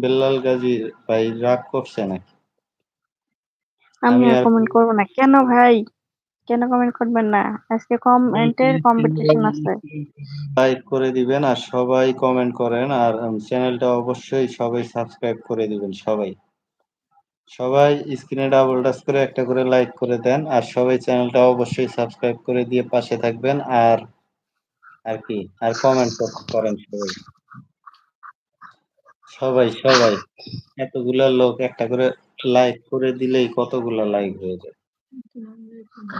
বেল্লাল গাজী ভাই রাগ করছে নাকি? আমি আর কমেন্ট করব না। কেন ভাই? কেন কমেন্ট করবেন না? আজকে কমেন্টের কম্পিটিশন আছে। লাইক করে দিবেন আর সবাই কমেন্ট করেন আর চ্যানেলটা অবশ্যই সবাই সাবস্ক্রাইব করে দিবেন সবাই। সবাই স্ক্রিনে ডাবল টাচ করে একটা করে লাইক করে দেন আর সবাই চ্যানেলটা অবশ্যই সাবস্ক্রাইব করে দিয়ে পাশে থাকবেন আর আর কি আর কমেন্ট করেন সবাই। সবাই সবাই এতগুলা লোক একটা করে লাইক করে দিলেই কতগুলা লাইক হয়ে যায়।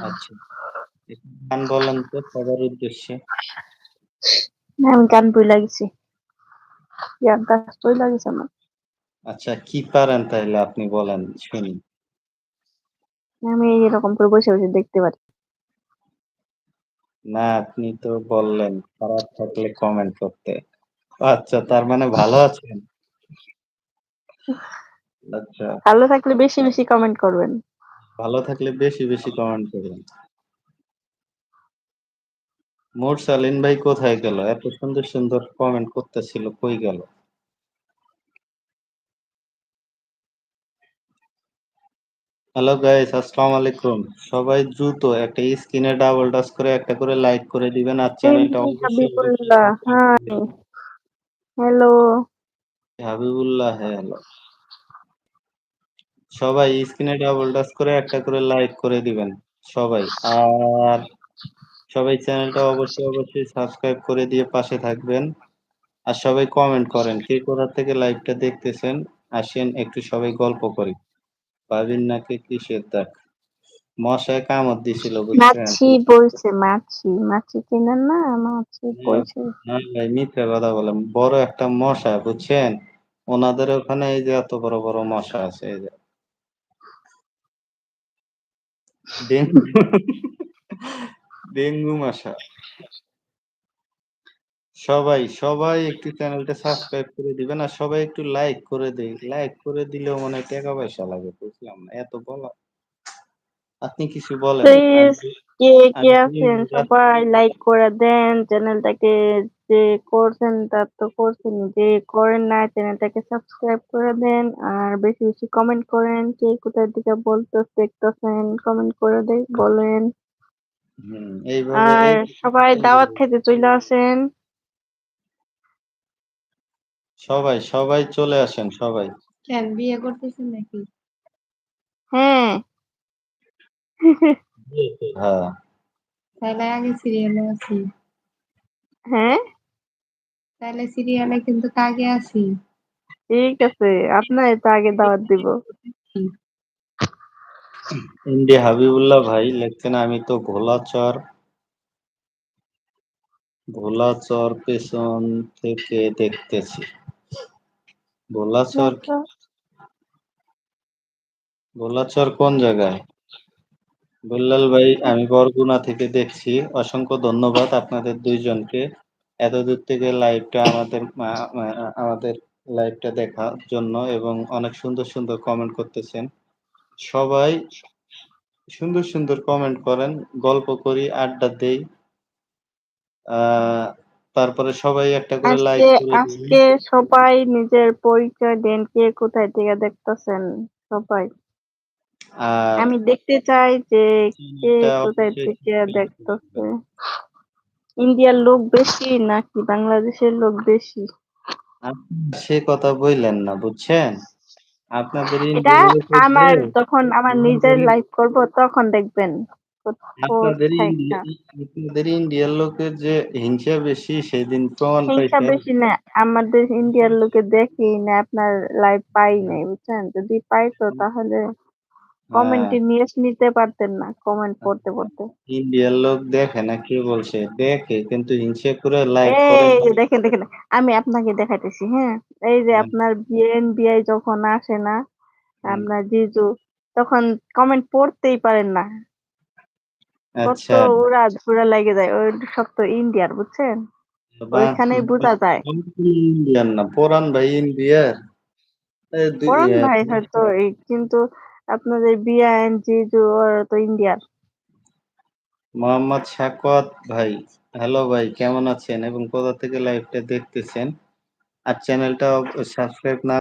আচ্ছা গান বলেন তো সবার উদ্দেশ্যে। আমি গান ভুইলা গেছি। গানটা চইলা গেছে আমার। আচ্ছা কি পারেন তাহলে আপনি বলেন শুনি। আমি এরকম করে বসে, বসে দেখতে পারি। না আপনি তো বললেন খারাপ থাকলে কমেন্ট করতে। আচ্ছা তার মানে ভালো আছেন? আচ্ছা। ভালো থাকলে বেশি, বেশি কমেন্ট করবেন। ভালো থাকলে বেশি, বেশি কমেন্ট করবেন। মুরসালিন ভাই কোথায় গেল? এত সুন্দর, সুন্দর কমেন্ট করতেছিল কই গেল? হ্যালো গাইস আসসালামু আলাইকুম। সবাই দ্রুত একটা স্ক্রিনে ডাবল টাচ করে একটা করে লাইক করে দিবেন আর চ্যানেলটা Habibullah hi. Hello. Habibullah hello. সবাই স্ক্রিনে ডাবল টাচ করে একটা করে লাইক করে দিবেন সবাই। আর সবাই চ্যানেলটা অবশ্যই, অবশ্যই সাবস্ক্রাইব করে দিয়ে পাশে থাকবেন। আর সবাই কমেন্ট করেন। কে কোথা থেকে লাইভটা দেখতেছেন? আসেন একটু সবাই গল্প করি। পাবিন নাকি কিসের দাগ? মশায় কামড় দিছিল? মাছি বলছে মাছি। মাছি চেনেন না? মাছি বলছে। না ভাই মিথ্যা কথা বলেন। বড় একটা মশা বুঝছেন? ওনাদের ওখানে এই যে এত বড়, বড় মশা আছে এই যে। ডেঙ্গু ডেঙ্গু মশা। সবাই, সবাই একটু চ্যানেলটা সাবস্ক্রাইব করে দিবেন আর সবাই একটু লাইক করে দেই। লাইক করে দিলেও মনে হয় টাকা পয়সা লাগে বুঝলাম না। এত বলা আপনি কিছু বলেন। কে, কে আছেন সবাই লাইক করে দেন। চ্যানেলটাকে যে করছেন তার তো করছেনই। যে করেন নাই চ্যানেলটাকে সাবস্ক্রাইব করে দেন। আর বেশি, বেশি কমেন্ট করেন। কে কোথায় থেকে বলতেছে দেখতেছেন কমেন্ট করে দেই বলেন। আর সবাই দাওয়াত খেতে চলে আসেন। সবাই, সবাই চলে আসেন সবাই। কেন বিয়ে করতেছেন নাকি? হ্যাঁ। হ্যাঁ। তাহলে আগে সিরিয়ালে আছি। হ্যাঁ? তাহলে সিরিয়ালে কিন্তু আগে আছি। ঠিক আছে। আপনারই তো আগে দাওয়াত দিব। এমডি হাবিবুল্লাহ ভাই লিখছেন আমি তো ভোলাচর ভোলাচর পেছন থেকে দেখতেছি। ভোলাচর? ভোলাচর কোন জায়গায়? বল্লাল ভাই আমি বরগুনা থেকে দেখছি। অসংখ্য ধন্যবাদ আপনাদের ২ জনকে। এতদূর থেকে লাইভটা আমাদের আমাদের লাইভটা দেখার জন্য এবং অনেক সুন্দর, সুন্দর কমেন্ট করতেছেন। সবাই সুন্দর, সুন্দর কমেন্ট করেন, গল্প করি, আড্ডা দেই। তারপরে সবাই একটা করে লাইক আজকে, সবাই নিজের পরিচয় দেন। কে কোথায় থেকে দেখতেছেন সবাই। আমি দেখতে চাই যে কে কোথায় থেকে দেখতেছে। ইন্ডিয়ার লোক বেশি নাকি বাংলাদেশের লোক বেশি? সে কথা বইলেন না বুঝছেন? আপনাদের এটা আমার যে যখন আমার নিজের লাইভ করব তখন দেখবেন। আপনাদের না। আপনাদের ইন্ডিয়ার লোকের যে হিংসা বেশি সেদিন প্রমাণ হিংসা বেশি না। আমাদের ইন্ডিয়ার লোকে দেখেই না আপনার লাইভ পাই নাই বুঝছেন? যদি পাইতো তাহলে কমেন্টে হ্যাঁ। নিতে পারতেন না কমেন্ট পড়তে, পড়তে। ইন্ডিয়ার লোক দেখে না কি বলছে? দেখে কিন্তু হিংসা করে লাইক করে দেখেন, দেখেন আমি আপনাকে দেখাইতেছি হ্যাঁ? এই যে আপনার বিএনবিআই যখন আসে না আপনার জিজু তখন কমেন্ট পড়তেই পারেন না। কত আচ্ছা। উড়াধুরা লেগে যায়। ওই সব তো ইন্ডিয়ার বুঝছেন? ওইখানেই বোঝা যায়। ইন্ডিয়ান না পরান ভাই ইন্ডিয়ার। পরান ভাই হয়তো এই কিন্তু আপনাদের বিআইএনজি ওরা তো ইন্ডিয়ার। মোহাম্মদ শাকত ভাই, হ্যালো ভাই কেমন আছেন এবং কোথা থেকে লাইভটা দেখতেছেন? আর চ্যানেলটা সাবস্ক্রাইব না